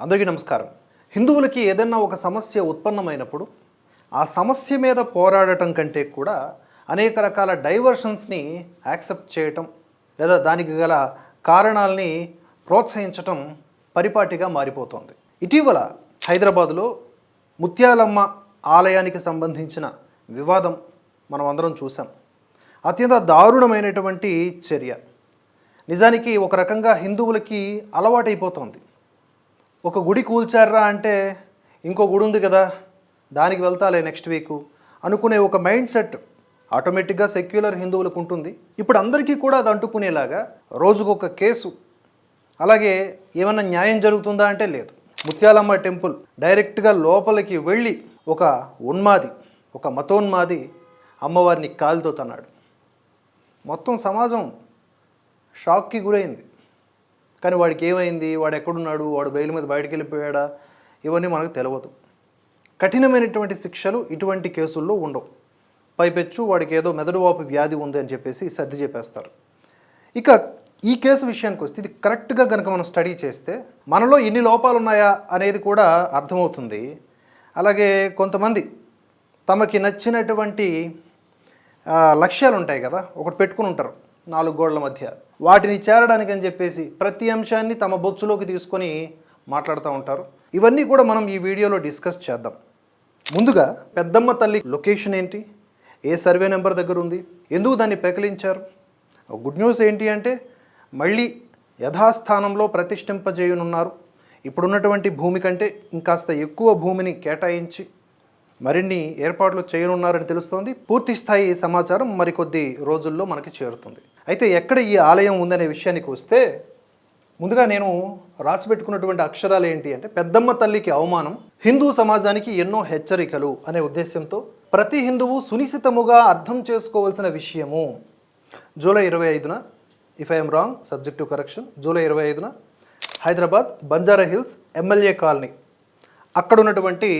అందరికీ నమస్కారం. హిందువులకి ఏదైనా ఒక సమస్య ఉత్పన్నమైనప్పుడు ఆ సమస్య మీద పోరాడటం కంటే కూడా అనేక రకాల డైవర్షన్స్ని యాక్సెప్ట్ చేయటం లేదా దానికి గల కారణాలని ప్రోత్సహించటం పరిపాటిగా మారిపోతోంది. ఇటీవల హైదరాబాదులో ముత్యాలమ్మ ఆలయానికి సంబంధించిన వివాదం మనం అందరం చూసాం అత్యంత దారుణమైనటువంటి చర్య. నిజానికి ఒక రకంగా హిందువులకి అలవాటైపోతోంది. ఒక గుడి కూల్చారా అంటే ఇంకో గుడి ఉంది కదా దానికి వెళ్తాలే నెక్స్ట్ వీక్ అనుకునే ఒక మైండ్ సెట్ ఆటోమేటిక్గా సెక్యులర్ హిందువులకు ఉంటుంది. ఇప్పుడు అందరికీ కూడా అది అంటుకునేలాగా రోజుకొక కేసు. అలాగే ఏమన్నా న్యాయం జరుగుతుందా అంటే లేదు. ముత్యాలమ్మ టెంపుల్ డైరెక్ట్గా లోపలికి వెళ్ళి ఒక ఉన్మాది ఒక మతోన్మాది అమ్మవారిని కాలుతో తన్నాడు. మొత్తం సమాజం షాక్కి గురైంది. కానీ వాడికి ఏమైంది వాడు ఎక్కడున్నాడు వాడు బయలు మీద బయటకు వెళ్ళిపోయాడా ఇవన్నీ మనకు తెలియదు కఠినమైనటువంటి శిక్షలు ఇటువంటి కేసుల్లో ఉండవు. పైపెచ్చు వాడికి ఏదో మెదడు వాపు వ్యాధి ఉంది అని చెప్పేసి సర్ది చెప్పేస్తారు. ఇక ఈ కేసు విషయానికి వస్తే ఇది కరెక్ట్గా కనుక మనం స్టడీ చేస్తే మనలో ఎన్ని లోపాలు ఉన్నాయా అనేది కూడా అర్థమవుతుంది. అలాగే కొంతమంది తమకి నచ్చినటువంటి లక్ష్యాలు ఉంటాయి కదా ఒకటి పెట్టుకుని ఉంటారు నాలుగు గోడల మధ్య. వాటిని చేరడానికి అని చెప్పేసి ప్రతి అంశాన్ని తమ బొచ్చులోకి తీసుకొని మాట్లాడుతూ ఉంటారు. ఇవన్నీ కూడా మనం ఈ వీడియోలో డిస్కస్ చేద్దాం. ముందుగా పెద్దమ్మ తల్లి లొకేషన్ ఏంటి? ఏ సర్వే నెంబర్ దగ్గర ఉంది? ఎందుకు దాన్ని పెకలించారు? గుడ్ న్యూస్ ఏంటి అంటే మళ్ళీ యథాస్థానంలో ప్రతిష్ఠింపజేయనున్నారు. ఇప్పుడున్నటువంటి భూమి కంటే ఇంకాస్త ఎక్కువ భూమిని కేటాయించి మరిన్ని ఏర్పాట్లు చేయనున్నారని తెలుస్తోంది. పూర్తి స్థాయి సమాచారం మరికొద్ది రోజుల్లో మనకి చేరుతుంది. అయితే ఎక్కడ ఈ ఆలయం ఉందనే విషయానికి వస్తే ముందుగా నేను రాసి పెట్టుకున్నటువంటి అక్షరాలు ఏంటి అంటే పెద్దమ్మ తల్లికి అవమానం హిందూ సమాజానికి ఎన్నో హెచ్చరికలు అనే ఉద్దేశంతో ప్రతి హిందువు సునిశ్చితముగా అర్థం చేసుకోవాల్సిన విషయము. జూలై ఇరవై ఐదున if I'm wrong subject to correction July ఇరవై ఐదున Hyderabad Banjara hills MLA colony అక్కడ ఉన్నటువంటి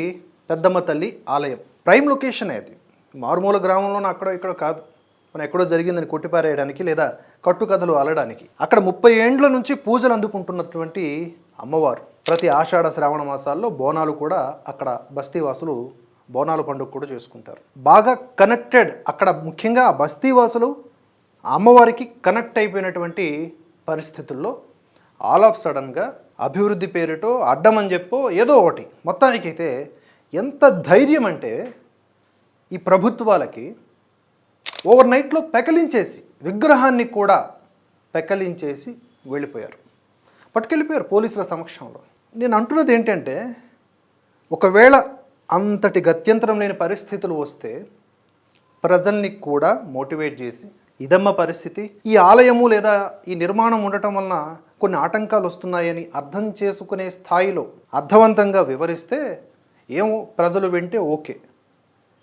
పెద్దమ్మ తల్లి ఆలయం. ప్రైమ్ లొకేషన్ అది? మారుమూల గ్రామంలోనూ అక్కడ ఇక్కడ కాదు. మనం ఎక్కడో జరిగిందని కొట్టిపారేయడానికి లేదా కట్టుకథలు అలడానికి. అక్కడ ముప్పై ఏండ్ల నుంచి పూజలు అందుకుంటున్నటువంటి అమ్మవారు. ప్రతి ఆషాఢ శ్రావణ మాసాల్లో బోనాలు కూడా అక్కడ బస్తీవాసులు బోనాల పండుగ కూడా చేసుకుంటారు. బాగా కనెక్టెడ్ అక్కడ ముఖ్యంగా ఆ బస్తీవాసులు అమ్మవారికి కనెక్ట్ అయిపోయినటువంటి పరిస్థితుల్లో ఆల్ ఆఫ్ సడన్గా అభివృద్ధి పేరుటో అడ్డం అని చెప్పో ఏదో ఒకటి. మొత్తానికైతే ఎంత ధైర్యం అంటే ఈ ప్రభుత్వాలకి ఓవర్ నైట్లో పెకలించేసి విగ్రహాన్ని కూడా పెకలించేసి వెళ్ళిపోయారు. పట్టుకెళ్ళిపోయారు పోలీసుల సమక్షంలో. నేను అంటున్నది ఏంటంటే ఒకవేళ అంతటి గత్యంతరం లేని పరిస్థితులు వస్తే ప్రజల్ని కూడా మోటివేట్ చేసి ఇదమ్మ పరిస్థితి ఈ ఆలయము లేదా ఈ నిర్మాణం ఉండటం వలన కొన్ని ఆటంకాలు వస్తున్నాయని అర్థం చేసుకునే స్థాయిలో అర్థవంతంగా వివరిస్తే ఏమో ప్రజలు వింటే ఓకే.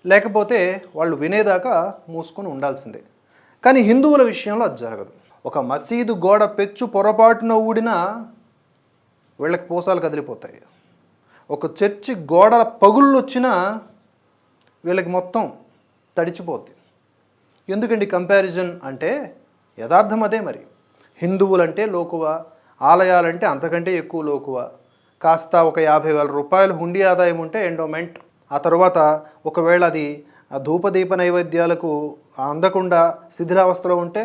లేకపోతే వాళ్ళు వినేదాకా మూసుకొని ఉండాల్సిందే. కానీ హిందువుల విషయంలో అది జరగదు. ఒక మసీదు గోడ పెచ్చు పొరపాటున ఊడినా వీళ్ళకి పోసాలు కదిలిపోతాయి. ఒక చర్చి గోడల పగుళ్ళు వచ్చినా వీళ్ళకి మొత్తం తడిచిపోద్ది. ఎందుకండి కంపారిజన్ అంటే యథార్థం అదే మరి. హిందువులంటే లోకువ ఆలయాలంటే అంతకంటే ఎక్కువ లోకువ. కాస్త ఒక యాభై వేల రూపాయలు హుండీ ఆదాయం ఉంటే ఎండోమెంట్ ఆ తర్వాత ఒకవేళ అది ధూపదీప నైవేద్యాలకు అందకుండా శిథిలావస్థలో ఉంటే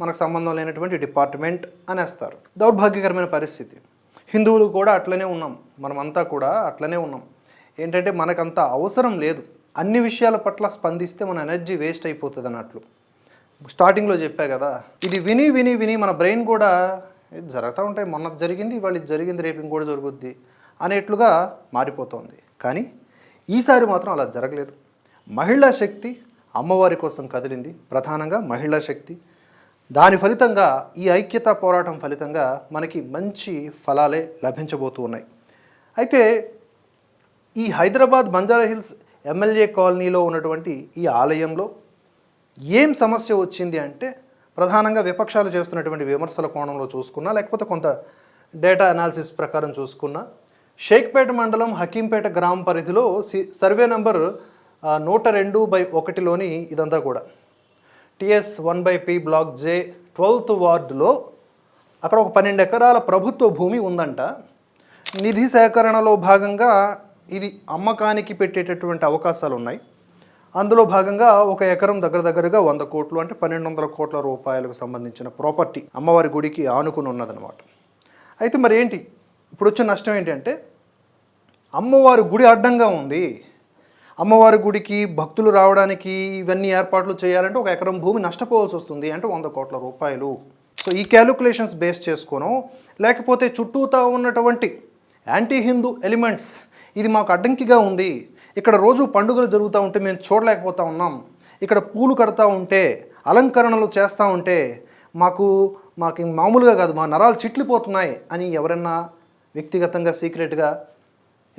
మనకు సంబంధం లేనటువంటి డిపార్ట్మెంట్ అనేస్తారు. దౌర్భాగ్యకరమైన పరిస్థితి. హిందువులు కూడా అట్లనే ఉన్నాం. మనమంతా కూడా అట్లనే ఉన్నాం. ఏంటంటే మనకంత అవసరం లేదు. అన్ని విషయాల పట్ల స్పందిస్తే మన ఎనర్జీ వేస్ట్ అయిపోతుంది అన్నట్లు. స్టార్టింగ్లో చెప్పా కదా ఇది విని విని విని మన బ్రెయిన్ కూడా ఇది జరుగుతూ ఉంటాయి. మొన్న జరిగింది ఇవాళ ఇది జరిగింది రేపు ఇంకోటి జరుగుద్ది అనేట్లుగా మారిపోతుంది. కానీ ఈసారి మాత్రం అలా జరగలేదు. మహిళా శక్తి అమ్మవారి కోసం కదిలింది. ప్రధానంగా మహిళా శక్తి. దాని ఫలితంగా ఈ ఐక్యతా పోరాటం ఫలితంగా మనకి మంచి ఫలాలే లభించబోతూ ఉన్నాయి. అయితే ఈ హైదరాబాద్ బంజారా హిల్స్ ఎమ్మెల్యే కాలనీలో ఉన్నటువంటి ఈ ఆలయంలో ఏం సమస్య వచ్చింది అంటే ప్రధానంగా విపక్షాలు చేస్తున్నటువంటి విమర్శల కోణంలో చూసుకున్నా లేకపోతే కొంత డేటా అనాలిసిస్ ప్రకారం చూసుకున్నా షేక్పేట మండలం హకీంపేట గ్రామ పరిధిలో సి సర్వే నంబర్ నూట రెండు బై ఒకటిలోని ఇదంతా కూడా. TS one by P block J twelfth వార్డులో అక్కడ ఒక పన్నెండు ఎకరాల ప్రభుత్వ భూమి ఉందంట. నిధి సేకరణలో భాగంగా ఇది అమ్మకానికి పెట్టేటటువంటి అవకాశాలు ఉన్నాయి. అందులో భాగంగా ఒక ఎకరం దగ్గర దగ్గరగా వంద కోట్లు అంటే పన్నెండు వందల కోట్ల రూపాయలకు సంబంధించిన ప్రాపర్టీ అమ్మవారి గుడికి ఆనుకుని ఉన్నదనమాట అయితే మరి ఏంటి? ఇప్పుడు వచ్చే నష్టం ఏంటంటే అమ్మవారి గుడి అడ్డంగా ఉంది. అమ్మవారి గుడికి భక్తులు రావడానికి ఇవన్నీ ఏర్పాట్లు చేయాలంటే ఒక ఎకరం భూమి నష్టపోవాల్సి వస్తుంది అంటే వంద కోట్ల రూపాయలు. సో ఈ క్యాలిక్యులేషన్స్ బేస్ చేసుకోను లేకపోతే చుట్టూతా ఉన్నటువంటి యాంటీ హిందూ ఎలిమెంట్స్ ఇది మాకు అడ్డంకిగా ఉంది. ఇక్కడ రోజు పండుగలు జరుగుతూ ఉంటే మేము చూడలేకపోతా ఉన్నాం. ఇక్కడ పూలు కడతా ఉంటే అలంకరణలు చేస్తూ ఉంటే మాకు మాకు మామూలుగా కాదు మా నరాలు చిట్లిపోతున్నాయి అని ఎవరన్నా వ్యక్తిగతంగా సీక్రెట్గా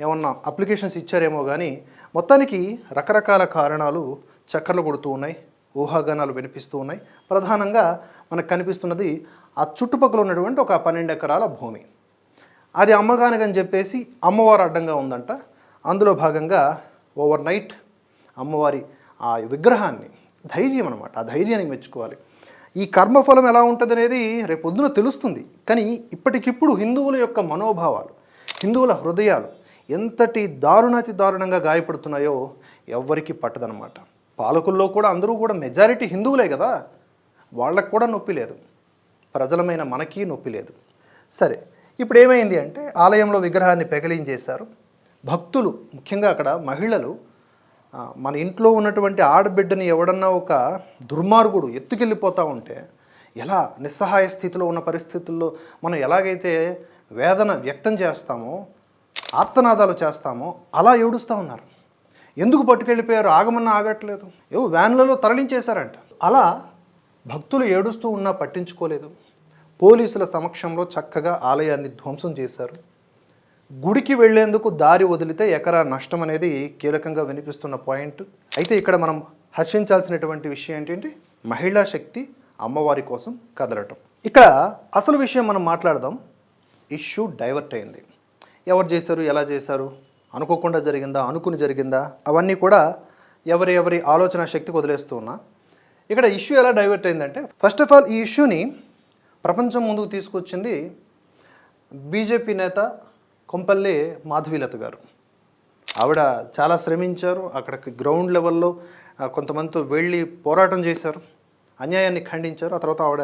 ఏమన్నా అప్లికేషన్స్ ఇచ్చారేమో కానీ మొత్తానికి రకరకాల కారణాలు చక్కర్లు కొడుతూ ఉన్నాయి ఊహాగానాలు వినిపిస్తూ ఉన్నాయి. ప్రధానంగా మనకు కనిపిస్తున్నది ఆ చుట్టుపక్కల ఉన్నటువంటి ఒక పన్నెండు ఎకరాల భూమి. అది అమ్మగానికని చెప్పేసి అమ్మవారు అడ్డంగా ఉందంట. అందులో భాగంగా ఓవర్ నైట్ అమ్మవారి ఆ విగ్రహాన్ని ధైర్యం అనమాట ఆ ధైర్యాన్ని మెచ్చుకోవాలి. ఈ కర్మఫలం ఎలా ఉంటుంది అనేది రేపొద్దున తెలుస్తుంది. కానీ ఇప్పటికిప్పుడు హిందువుల యొక్క మనోభావాలు హిందువుల హృదయాలు ఎంతటి దారుణాతి దారుణంగా గాయపడుతున్నాయో ఎవ్వరికీ పట్టదనమాట పాలకుల్లో కూడా అందరూ కూడా మెజారిటీ హిందువులే కదా. వాళ్ళకు కూడా నొప్పి లేదు. ప్రజలమైన మనకి నొప్పి లేదు. సరే ఇప్పుడు ఏమైంది అంటే ఆలయంలో విగ్రహాన్ని పెకలించేశారు భక్తులు ముఖ్యంగా అక్కడ మహిళలు మన ఇంట్లో ఉన్నటువంటి ఆడబిడ్డని ఎవడన్నా ఒక దుర్మార్గుడు ఎత్తుకెళ్ళిపోతూ ఉంటే ఎలా నిస్సహాయ స్థితిలో ఉన్న పరిస్థితుల్లో మనం ఎలాగైతే వేదన వ్యక్తం చేస్తామో ఆర్తనాదాలు చేస్తామో అలా ఏడుస్తూ ఉన్నారు. ఎందుకు పట్టుకెళ్ళిపోయారు? ఆగమన్నా ఆగట్లేదు. ఏవో వ్యాన్లలో తరలించేశారంట. అలా భక్తులు ఏడుస్తూ ఉన్నా పట్టించుకోలేదు. పోలీసుల సమక్షంలో చక్కగా ఆలయాన్ని ధ్వంసం చేశారు. గుడికి వెళ్ళేందుకు దారి వదిలితే ఎకరా నష్టం అనేది కీలకంగా వినిపిస్తున్న పాయింట్. అయితే ఇక్కడ మనం హర్షించాల్సినటువంటి విషయం ఏంటంటే మహిళా శక్తి అమ్మవారి కోసం కదలటం. ఇక్కడ అసలు విషయం మనం మాట్లాడదాం. ఇష్యూ డైవర్ట్ అయింది. ఎవరు చేశారు ఎలా చేశారు అనుకోకుండా జరిగిందా అనుకుని జరిగిందా అవన్నీ కూడా ఎవరి ఎవరి ఆలోచన శక్తి వదిలేస్తూ ఉన్నా. ఇక్కడ ఇష్యూ ఎలా డైవర్ట్ అయిందంటే ఫస్ట్ ఆఫ్ ఆల్ ఈ ఇష్యూని ప్రపంచం ముందుకు తీసుకొచ్చింది బీజేపీ నేత కొంపల్లి మాధవీలత గారు. ఆవిడ చాలా శ్రమించారు అక్కడికి గ్రౌండ్ లెవెల్లో కొంతమందితో వెళ్ళి పోరాటం చేశారు అన్యాయాన్ని ఖండించారు ఆ తర్వాత ఆవిడ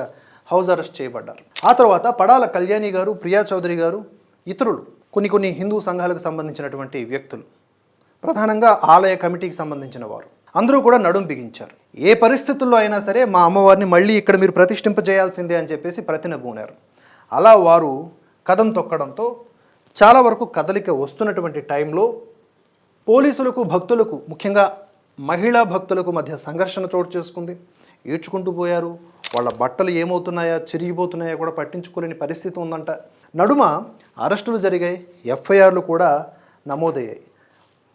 హౌస్ అరెస్ట్ చేయబడ్డారు. ఆ తర్వాత పడాల కళ్యాణి గారు ప్రియా చౌదరి గారు ఇతరులు కొన్ని కొన్ని హిందూ సంఘాలకు సంబంధించినటువంటి వ్యక్తులు ప్రధానంగా ఆలయ కమిటీకి సంబంధించిన వారు. అందరూ కూడా నడుం బిగించారు. ఏ పరిస్థితుల్లో అయినా సరే మా అమ్మవారిని మళ్ళీ ఇక్కడ మీరు ప్రతిష్ఠింపజేయాల్సిందే అని చెప్పేసి ప్రతినబూనారు. అలా వారు కదం తొక్కడంతో చాలా వరకు కదలిక వస్తున్నటువంటి టైంలో పోలీసులకు భక్తులకు ముఖ్యంగా మహిళా భక్తులకు మధ్య సంఘర్షణ చోటు చేసుకుంది. ఈడ్చుకుంటూ పోయారు. వాళ్ళ బట్టలు ఏమవుతున్నాయా చిరిగిపోతున్నాయా కూడా పట్టించుకోలేని పరిస్థితి ఉందంట. నడుమ అరెస్టులు జరిగాయి ఎఫ్ఐఆర్లు కూడా నమోదయ్యాయి.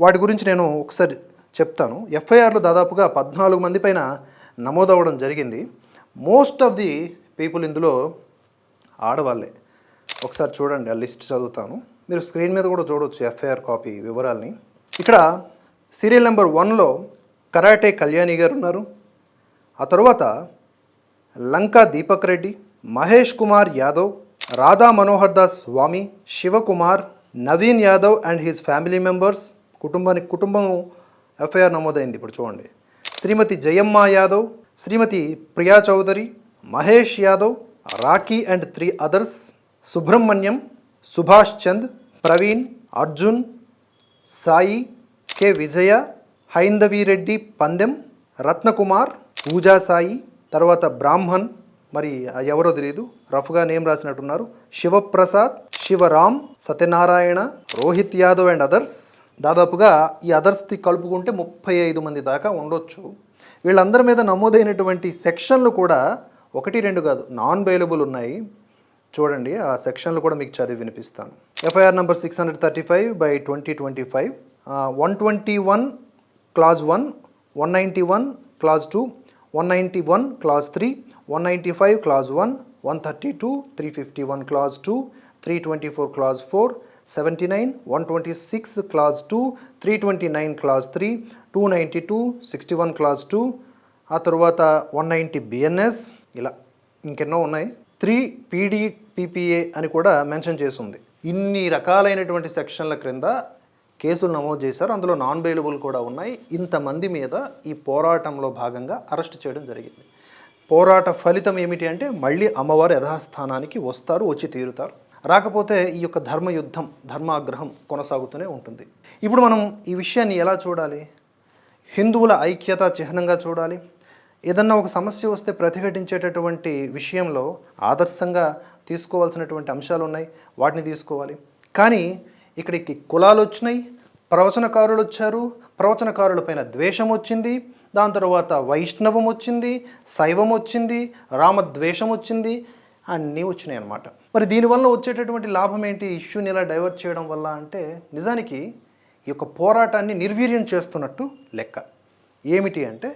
వాటి గురించి నేను ఒకసారి చెప్తాను. ఎఫ్ఐఆర్లు దాదాపుగా పద్నాలుగు మంది పైన నమోదవడం జరిగింది. మోస్ట్ ఆఫ్ ది పీపుల్ ఇందులో ఆడవాళ్ళే. ఒకసారి చూడండి ఆ లిస్ట్ చదువుతాను. మీరు స్క్రీన్ మీద కూడా చూడవచ్చు ఎఫ్ఐఆర్ కాపీ వివరాల్ని. ఇక్కడ సీరియల్ నెంబర్ వన్లో కరాటే కళ్యాణి గారు ఉన్నారు. ఆ తర్వాత Lanka Deepak Reddy Mahesh Kumar Yadav Radha Manohar Das Swamy Shivakumar Naveen Yadav and his family members కుటుంబానికి కుటుంబం ఎఫ్ఐఆర్ నమోదైంది ఇప్పుడు చూడండి. Shrimati Jayamma Yadav Shrimati Priya Chaudhary Mahesh Yadav Rakhi and three others Subrahmanyam Subhash Chand Praveen Arjun Sai K Vijaya Haindavi Reddy Pandem Ratnakumar Pooja Sai తర్వాత బ్రాహ్మణ్ మరి ఎవరో తెలియదు రఫ్గా name రాసినట్టున్నారు. Shivaprasad Shivaram Satyanarayana Rohit Yadav and others. దాదాపుగా ఈ అదర్స్ది కలుపుకుంటే ముప్పై ఐదు మంది దాకా ఉండొచ్చు. వీళ్ళందరి మీద నమోదైనటువంటి సెక్షన్లు కూడా ఒకటి రెండు కాదు నాన్ బెయిలబుల్ ఉన్నాయి. చూడండి ఆ సెక్షన్లు కూడా మీకు చదివి వినిపిస్తాను. FIR number six hundred thirty five by twenty twenty five. One twenty one clause one one ninety one clause two one ninety one clause three one ninety five clause one one thirty two three fifty one clause two three twenty four clause four seventy nine one twenty six clause two three twenty nine clause three two ninety two sixty one clause two ఆ తర్వాత one ninety BNS ఇలా ఇంకెన్నో ఉన్నాయి. Three PD PPA అని కూడా mention చేసింది ఇన్ని రకాలైనటువంటి సెక్షన్ల క్రింద కేసులు నమోదు చేశారు. అందులో నాన్ బెయిలబుల్ కూడా ఉన్నాయి. ఇంతమంది మీద ఈ పోరాటంలో భాగంగా అరెస్ట్ చేయడం జరిగింది. పోరాట ఫలితం ఏమిటి అంటే మళ్ళీ అమ్మవారు యథాస్థానానికి వస్తారు వచ్చి తీరుతారు. రాకపోతే ఈ యొక్క ధర్మయుద్ధం ధర్మాగ్రహం కొనసాగుతూనే ఉంటుంది. ఇప్పుడు మనం ఈ విషయాన్ని ఎలా చూడాలి? హిందువుల ఐక్యత చిహ్నంగా చూడాలి. ఏదన్నా ఒక సమస్య వస్తే ప్రతిఘటించేటటువంటి విషయంలో ఆదర్శంగా తీసుకోవాల్సినటువంటి అంశాలు ఉన్నాయి వాటిని తీసుకోవాలి. కానీ ఇక్కడికి కులాలు వచ్చినాయి ప్రవచనకారులు వచ్చారు ప్రవచనకారుల పైన ద్వేషం వచ్చింది దాని తర్వాత వైష్ణవం వచ్చింది శైవం వచ్చింది రామద్వేషం వచ్చింది అన్నీ వచ్చినాయి అన్నమాట. మరి దీనివల్ల వచ్చేటటువంటి లాభం ఏంటి? ఇష్యూని ఇలా డైవర్ట్ చేయడం వల్ల అంటే నిజానికి ఈ యొక్క పోరాటాన్ని నిర్వీర్యం చేస్తున్నట్టు లెక్క. ఏమిటి అంటే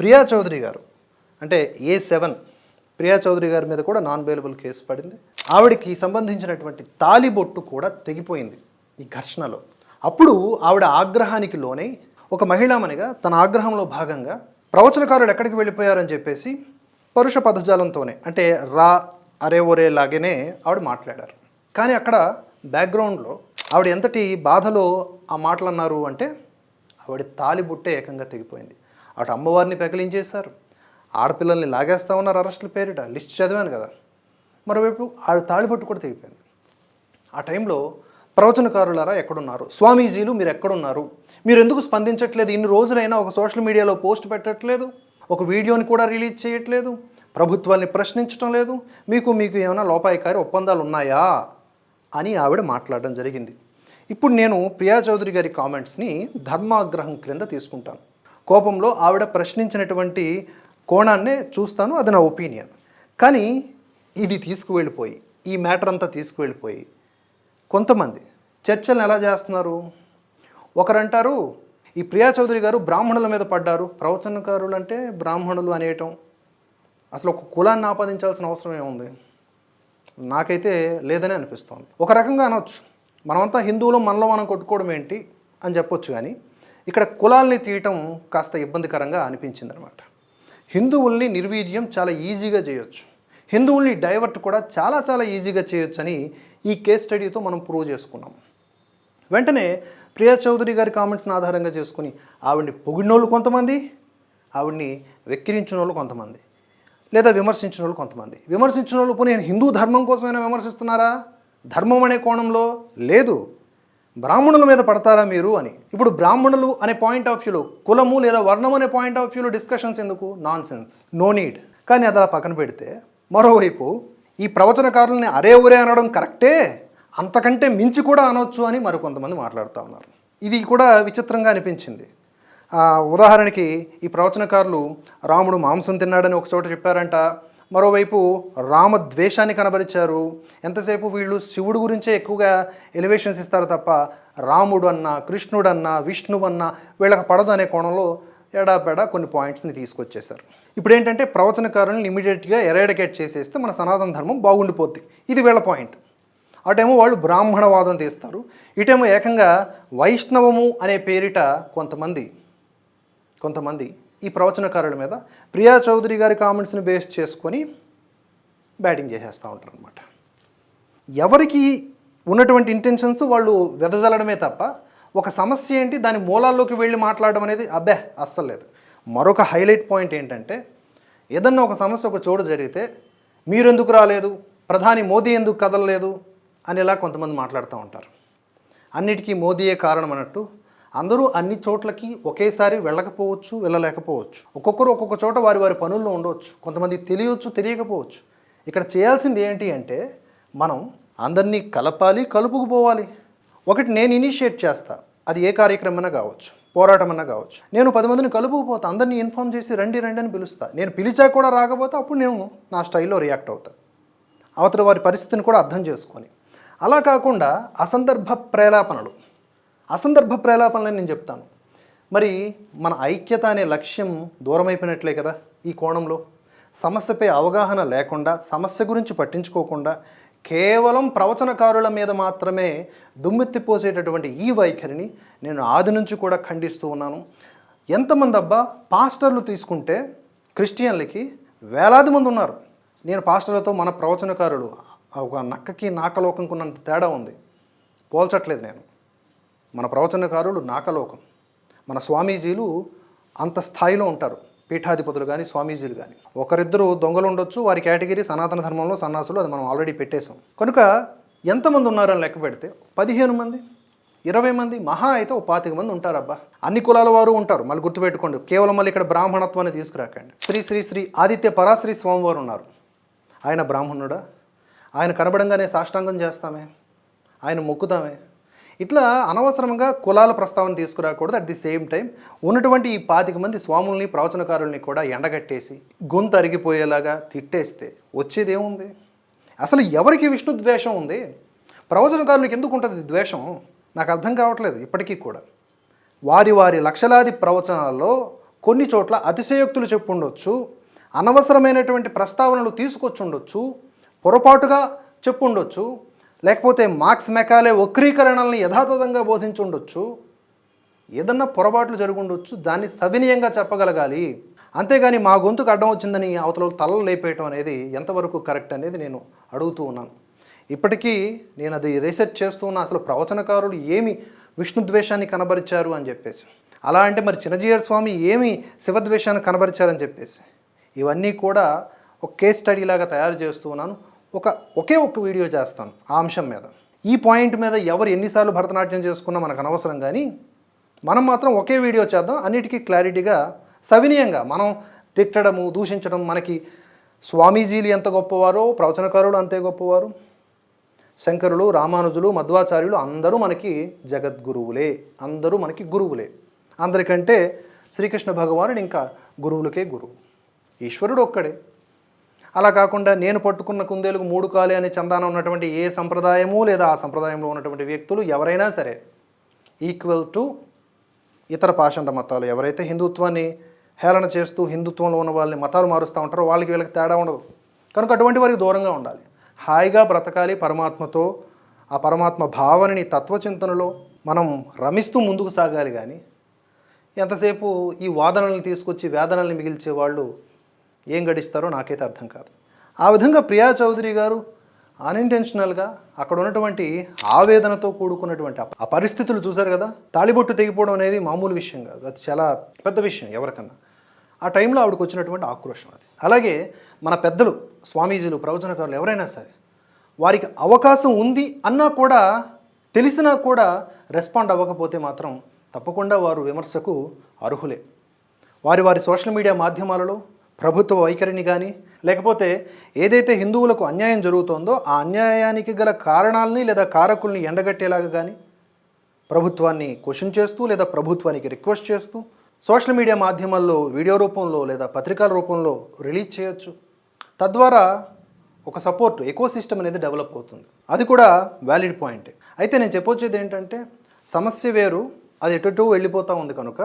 ప్రియా చౌదరి గారు అంటే ఏ సెవెన్ ప్రియా చౌదరి గారి మీద కూడా నాన్ బెయిలబుల్ కేసు పడింది. ఆవిడకి సంబంధించినటువంటి తాలిబొట్టు కూడా తెగిపోయింది ఈ ఘర్షణలో. అప్పుడు ఆవిడ ఆగ్రహానికి లోనై ఒక మహిళామణిగా తన ఆగ్రహంలో భాగంగా ప్రవచనకారులు ఎక్కడికి వెళ్ళిపోయారని చెప్పేసి పరుష పదజాలంతోనే అంటే రా అరే ఒరే లాగానే ఆవిడ మాట్లాడారు. కానీ అక్కడ బ్యాక్గ్రౌండ్లో ఆవిడ ఎంతటి బాధలో ఆ మాటలు అన్నారు అంటే ఆవిడ తాలిబుట్టే ఏకంగా తెగిపోయింది. ఆవిడ అమ్మవారిని పెకలించేశారు. ఆడపిల్లల్ని లాగేస్తా ఉన్నారు అరెస్టుల పేరిట లిస్ట్ చదివాను కదా. మరోవైపు ఆవిడ తాళిబొట్టు కూడా తెగిపోయింది. ఆ టైంలో ప్రవచనకారులారా ఎక్కడున్నారు? స్వామీజీలు మీరు ఎక్కడున్నారు మీరు ఎందుకు స్పందించట్లేదు? ఇన్ని రోజులైనా ఒక సోషల్ మీడియాలో పోస్ట్ పెట్టట్లేదు? ఒక వీడియోని కూడా రిలీజ్ చేయట్లేదు? ప్రభుత్వాన్ని ప్రశ్నించడం లేదు? మీకు మీకు ఏమైనా లోపాయికారి ఒప్పందాలు ఉన్నాయా? అని ఆవిడ మాట్లాడడం జరిగింది. ఇప్పుడు నేను ప్రియా చౌదరి గారి కామెంట్స్ని ధర్మాగ్రహం క్రింద తీసుకుంటాను. కోపంలో ఆవిడ ప్రశ్నించినటువంటి కోణాన్నే చూస్తాను అది నా ఒపీనియన్. కానీ ఇది తీసుకువెళ్ళిపోయి ఈ మ్యాటర్ అంతా తీసుకువెళ్ళిపోయి కొంతమంది చర్చలను ఎలా చేస్తున్నారు? ఒకరంటారు ఈ ప్రియా చౌదరి గారు బ్రాహ్మణుల మీద పడ్డారు. ప్రవచనకారులు అంటే బ్రాహ్మణులు అనేయటం అసలు ఒక కులాన్ని ఆపాదించాల్సిన అవసరం ఏముంది? నాకైతే లేదని అనిపిస్తోంది. ఒక రకంగా అనొచ్చు. మనమంతా హిందువులు మనలో మనం కొట్టుకోవడం ఏంటి అని చెప్పొచ్చు కానీ ఇక్కడ కులాల్ని తీయటం కాస్త ఇబ్బందికరంగా అనిపించింది అనమాట హిందువుల్ని నిర్వీర్యం చాలా ఈజీగా చేయొచ్చు. హిందువుల్ని డైవర్ట్ కూడా చాలా చాలా ఈజీగా చేయొచ్చని ఈ కేస్ స్టడీతో మనం ప్రూవ్ చేసుకున్నాం. వెంటనే ప్రియా చౌదరి గారి కామెంట్స్ని ఆధారంగా చేసుకుని ఆవిడ్ని పొగిడినోళ్ళు కొంతమంది ఆవిడ్ని వెక్కిరించిన వాళ్ళు కొంతమంది లేదా విమర్శించిన వాళ్ళు కొంతమంది. విమర్శించిన వాళ్ళు పోనీ హిందూ ధర్మం కోసమైనా విమర్శిస్తున్నారా? ధర్మం అనే కోణంలో లేదు. బ్రాహ్మణుల మీద పడతారా మీరు? అని. ఇప్పుడు బ్రాహ్మణులు అనే పాయింట్ ఆఫ్ వ్యూలో కులము లేదా వర్ణం అనే పాయింట్ ఆఫ్ వ్యూలో డిస్కషన్స్ ఎందుకు? నాన్ సెన్స్ నో నీడ్ కానీ అది అలా పక్కన పెడితే మరోవైపు ఈ ప్రవచనకారుల్ని అరే ఒరే అనడం కరెక్టే అంతకంటే మించి కూడా అనొచ్చు అని మరికొంతమంది మాట్లాడుతూ ఉన్నారు. ఇది కూడా విచిత్రంగా అనిపించింది. ఉదాహరణకి ఈ ప్రవచనకారులు రాముడు మాంసం తిన్నాడని ఒక చోట చెప్పారంట. మరోవైపు రామ ద్వేషాన్ని కనబరిచారు. ఎంతసేపు వీళ్ళు శివుడు గురించే ఎక్కువగా ఎలివేషన్స్ ఇస్తారు తప్ప రాముడు అన్న కృష్ణుడు అన్న విష్ణువు అన్న వీళ్ళకి పడదు అనే కోణంలో ఎడాపెడా కొన్ని పాయింట్స్ని తీసుకొచ్చేశారు. ఇప్పుడు ఏంటంటే ప్రవచనకారులను ఇమీడియట్గా ఎరేడికేట్ చేసేస్తే మన సనాతన ధర్మం బాగుండిపోద్ది. ఇది వీళ్ళ పాయింట్. అటేమో వాళ్ళు బ్రాహ్మణవాదం తీస్తారు. ఇటేమో ఏకంగా వైష్ణవము అనే పేరిట కొంతమంది కొంతమంది ఈ ప్రవచనకారుల మీద ప్రియా చౌదరి గారి కామెంట్స్ని బేస్ చేసుకొని బ్యాటింగ్ చేసేస్తూ ఉంటారు అనమాట ఎవరికి ఉన్నటువంటి ఇంటెన్షన్స్ వాళ్ళు వెదజల్లడమే తప్ప ఒక సమస్య ఏంటి దాని మూలాల్లోకి వెళ్ళి మాట్లాడడం అనేది అబ్బే అస్సలు లేదు. మరొక హైలైట్ పాయింట్ ఏంటంటే ఏదన్నా ఒక సమస్య ఒక చోటు జరిగితే మీరెందుకు రాలేదు? ప్రధాని మోదీ ఎందుకు కదలలేదు? అనేలా కొంతమంది మాట్లాడుతూ ఉంటారు. అన్నిటికీ మోదీయే కారణం అన్నట్టు అందరూ అన్ని చోట్లకి ఒకేసారి వెళ్ళకపోవచ్చు వెళ్ళలేకపోవచ్చు. ఒక్కొక్కరు ఒక్కొక్క చోట వారి వారి పనుల్లో ఉండవచ్చు కొంతమంది తెలియవచ్చు తెలియకపోవచ్చు. ఇక్కడ చేయాల్సింది ఏంటి అంటే మనం అందరినీ కలపాలి కలుపుకుపోవాలి ఒకటి నేను ఇనిషియేట్ చేస్తా. అది ఏ కార్యక్రమమైనా కావచ్చు పోరాటమన్నా కావచ్చు. నేను పది మందిని కలుపుకుపోతా అందరినీ ఇన్ఫామ్ చేసి రండి రండి అని పిలుస్తా. నేను పిలిచా కూడా రాకపోతే అప్పుడు నేను నా స్టైల్లో రియాక్ట్ అవుతా. అవతల వారి పరిస్థితిని కూడా అర్థం చేసుకొని. అలా కాకుండా అసందర్భ ప్రేలాపనలు. అసందర్భ ప్రేలాపనలని నేను చెప్తాను. మరి మన ఐక్యత అనే లక్ష్యం దూరమైపోయినట్లే కదా ఈ కోణంలో. సమస్యపై అవగాహన లేకుండా సమస్య గురించి పట్టించుకోకుండా కేవలం ప్రవచనకారుల మీద మాత్రమే దుమ్మెత్తిపోసేటటువంటి ఈ వైఖరిని నేను ఆది నుంచి కూడా ఖండిస్తూ ఉన్నాను. ఎంతమంది అబ్బా పాస్టర్లు తీసుకుంటే క్రిస్టియన్లకి వేలాది మంది ఉన్నారు. నేను పాస్టర్లతో మన ప్రవచనకారులు ఒక నక్కకి నాకలోకంకు ఉన్నంత తేడా ఉంది. పోల్చట్లేదు నేను. మన ప్రవచనకారులు నాకలోకం. మన స్వామీజీలు అంత స్థాయిలో ఉంటారు. పీఠాధిపతులు కానీ స్వామీజీలు కానీ ఒకరిద్దరు దొంగలు ఉండొచ్చు వారి కేటగిరీ సనాతన ధర్మంలో సన్నాసులు అది మనం ఆల్రెడీ పెట్టేశాం. కనుక ఎంతమంది ఉన్నారని లెక్క పెడితే పదిహేను మంది ఇరవై మంది మహా అయితే ఓ పాతిక మంది ఉంటారబ్బా. అన్ని కులాల వారు ఉంటారు. మళ్ళీ గుర్తుపెట్టుకోండి కేవలం మళ్ళీ ఇక్కడ బ్రాహ్మణత్వాన్ని తీసుకురాకండి. శ్రీ శ్రీ శ్రీ ఆదిత్య పరాశ్రీ స్వామివారు ఉన్నారు. ఆయన బ్రాహ్మణుడా? ఆయన కనబడంగానే సాష్టాంగం చేస్తామే ఆయన మొక్కుతామే. ఇట్లా అనవసరంగా కులాల ప్రస్తావన తీసుకురాకూడదు. అట్ ది సేమ్ టైం ఉన్నటువంటి ఈ పాతిక మంది స్వాముల్ని ప్రవచనకారుల్ని కూడా ఎండగట్టేసి గొంతు అరిగిపోయేలాగా తిట్టేస్తే వచ్చేదేముంది? అసలు ఎవరికి విష్ణు ద్వేషం ఉంది? ప్రవచనకారులకు ఎందుకు ఉంటుంది ద్వేషం? నాకు అర్థం కావట్లేదు ఇప్పటికీ కూడా. వారి వారి లక్షలాది ప్రవచనాల్లో కొన్ని చోట్ల అతిశయోక్తులు చెప్పుండొచ్చు అనవసరమైనటువంటి ప్రస్తావనలు తీసుకొచ్చుండొచ్చు పొరపాటుగా చెప్పుండొచ్చు లేకపోతే మార్క్స్ మెకాలే వక్రీకరణల్ని యథాతథంగా బోధించుండొచ్చు ఏదన్నా పొరపాట్లు జరుగుండొచ్చు దాన్ని సవినీయంగా చెప్పగలగాలి. అంతేగాని మా గొంతుకు అడ్డం వచ్చిందని అవతల తలలు లేపేయటం అనేది ఎంతవరకు కరెక్ట్ అనేది నేను అడుగుతూ ఉన్నాను. ఇప్పటికీ నేను అది రీసెర్చ్ చేస్తూ ఉన్న అసలు ప్రవచనకారులు ఏమి విష్ణుద్వేషాన్ని కనబరిచారు అని చెప్పేసి అలా అంటే మరి చిన్నజీయర్ స్వామి ఏమి శివద్వేషాన్ని కనబరిచారని చెప్పేసి ఇవన్నీ కూడా ఒక కేస్ స్టడీ లాగా తయారు చేస్తూ ఉన్నాను. ఒక ఒకే ఒక్క వీడియో చేస్తాను ఆ అంశం మీద. ఈ పాయింట్ మీద ఎవరు ఎన్నిసార్లు భరతనాట్యం చేసుకున్నా మనకు అనవసరం కానీ మనం మాత్రం ఒకే వీడియో చేద్దాం. అన్నిటికీ క్లారిటీగా సవినీయంగా మనం తిట్టడము దూషించడం మనకి స్వామీజీలు ఎంత గొప్పవారో ప్రవచనకారులు అంతే గొప్పవారు. శంకరులు రామానుజులు మధ్వాచార్యులు అందరూ మనకి జగద్గురువులే. అందరూ మనకి గురువులే. అందరికంటే శ్రీకృష్ణ భగవానుడు ఇంకా గురువులకే గురువు. ఈశ్వరుడు ఒక్కడే. అలా కాకుండా నేను పట్టుకున్న కుందేలుకు మూడు కాలే అనే చందానం ఉన్నటువంటి ఏ సంప్రదాయము లేదా ఆ సంప్రదాయంలో ఉన్నటువంటి వ్యక్తులు ఎవరైనా సరే ఈక్వల్ టు ఇతర పాషండ మతాలు ఎవరైతే హిందుత్వాన్ని హేళన చేస్తూ హిందుత్వంలో ఉన్న వాళ్ళని మతాలు మారుస్తూ ఉంటారో వాళ్ళకి వీళ్ళకి తేడా ఉండదు. కనుక అటువంటి వారికి దూరంగా ఉండాలి. హాయిగా బ్రతకాలి పరమాత్మతో ఆ పరమాత్మ భావనని తత్వచింతనలో మనం రమిస్తూ ముందుకు సాగాలి కానీ ఎంతసేపు ఈ వాదనల్ని తీసుకొచ్చి వేదనల్ని మిగిల్చే వాళ్ళు ఏం గడిస్తారో నాకైతే అర్థం కాదు. ఆ విధంగా ప్రియా చౌదరి గారు అన్ఇంటెన్షనల్గా అక్కడ ఉన్నటువంటి ఆవేదనతో కూడుకున్నటువంటి ఆ- పరిస్థితులు చూశారు కదా? తాళిబొట్టు తెగిపోవడం అనేది మామూలు విషయం కాదు. అది చాలా పెద్ద విషయం ఎవరికన్నా. ఆ టైంలో ఆవిడకి వచ్చినటువంటి ఆక్రోషం అది. అలాగే మన పెద్దలు స్వామీజీలు ప్రవచనకారులు ఎవరైనా సరే వారికి అవకాశం ఉంది అన్నా కూడా తెలిసినా కూడా రెస్పాండ్ అవ్వకపోతే మాత్రం తప్పకుండా వారు విమర్శకు అర్హులే. వారి వారి సోషల్ మీడియా మాధ్యమాలలో ప్రభుత్వ వైఖరిని కానీ లేకపోతే ఏదైతే హిందువులకు అన్యాయం జరుగుతోందో ఆ అన్యాయానికి గల కారణాలని లేదా కారకుల్ని ఎండగట్టేలాగా కానీ ప్రభుత్వాన్ని క్వశ్చన్ చేస్తూ లేదా ప్రభుత్వానికి రిక్వెస్ట్ చేస్తూ సోషల్ మీడియా మాధ్యమాల్లో వీడియో రూపంలో లేదా పత్రికల రూపంలో రిలీజ్ చేయొచ్చు. తద్వారా ఒక సపోర్ట్ ఎకో సిస్టమ్ అనేది డెవలప్ అవుతుంది. అది కూడా వ్యాలిడ్ పాయింటే. అయితే నేను చెప్పొచ్చేది ఏంటంటే సమస్య వేరు అది ఎటు వెళ్ళిపోతూ ఉంది కనుక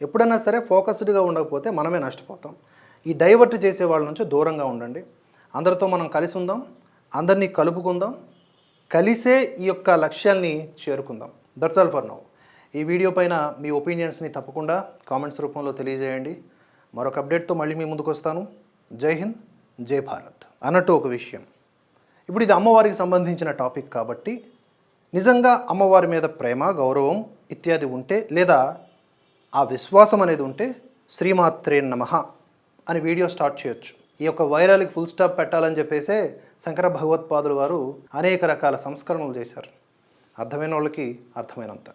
ఎప్పుడైనా సరే ఫోకస్డ్గా ఉండకపోతే మనమే నష్టపోతాం. ఈ డైవర్ట్ చేసే వాళ్ళ నుంచి దూరంగా ఉండండి. అందరితో మనం కలిసి ఉందాం అందరినీ కలుపుకుందాం కలిసే ఈ యొక్క లక్ష్యాల్ని చేరుకుందాం. దట్స్ ఆల్ ఫర్ నౌ ఈ వీడియో పైన మీ ఒపీనియన్స్ని తప్పకుండా కామెంట్స్ రూపంలో తెలియజేయండి. మరొక అప్డేట్తో మళ్ళీ మీ ముందుకు వస్తాను. జై హింద్ జై భారత్ అన్నట్టు ఒక విషయం. ఇప్పుడు ఇది అమ్మవారికి సంబంధించిన టాపిక్ కాబట్టి నిజంగా అమ్మవారి మీద ప్రేమ గౌరవం ఇత్యాది ఉంటే లేదా ఆ విశ్వాసం అనేది ఉంటే శ్రీమాత్రే నమః అని వీడియో స్టార్ట్ చేయొచ్చు. ఈ యొక్క వైరల్కి ఫుల్ స్టాప్ పెట్టాలని చెప్పేసే శంకర భగవత్పాదులు వారు అనేక రకాల సంస్కరణలు చేశారు. అర్థమైన వాళ్ళకి అర్థమైనంత.